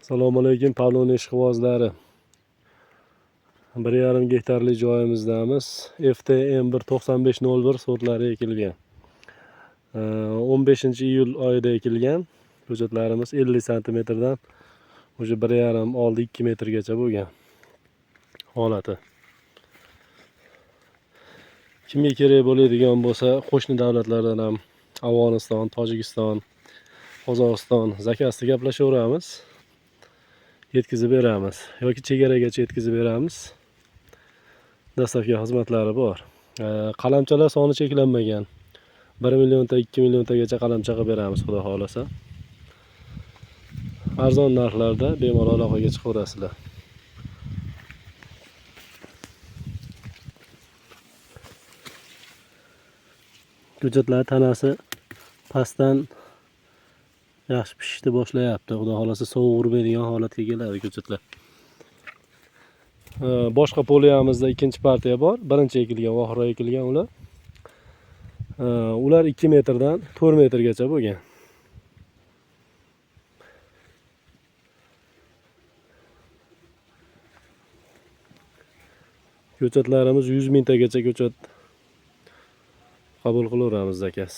Assalomu alaykum Pavlon ishqibozlari. 1,5 gektarlik joyimizdamiz. FTM 19501 sortlari ekilgan. Ee, 15 iyul oyida ekilgan. Ko'chatlarimiz 50 santimetrdan o'sha 1,5 oldi 2 metrgacha bo'lgan holati. Kimga kerak bo'ladigan bo'lsa, qo'shni davlatlardan ham Afg'oniston, Tojikiston, Qozog'iston zakasida gaplashaveramiz. Yetkazib beramiz yoki chegaragacha yetkazib beramiz dastlabki xizmatlari bor. Ee, qalamchalar soni cheklanmagan. 1 millionta 2 milliontagacha qalamcha qilib beramiz xudo xohlasa. Arzon narxlarda bemalol aloqaga chiqaverasizlar. Ko'chatlar tanasi pastdan yaxshi pishishni boshlayapti xudo xohlasa sovuq urmaydigan holatga keladi ko'chatlar boshqa poliyamizda ikkinchi partiya bor birinchi ekilgan oxirgi ekilgan ular. Ular 2 metrdan 4 metrgacha bo'lgan. Ko'chatlarimiz 100 mingtagacha ko'chat qabul qilaveramiz zakaz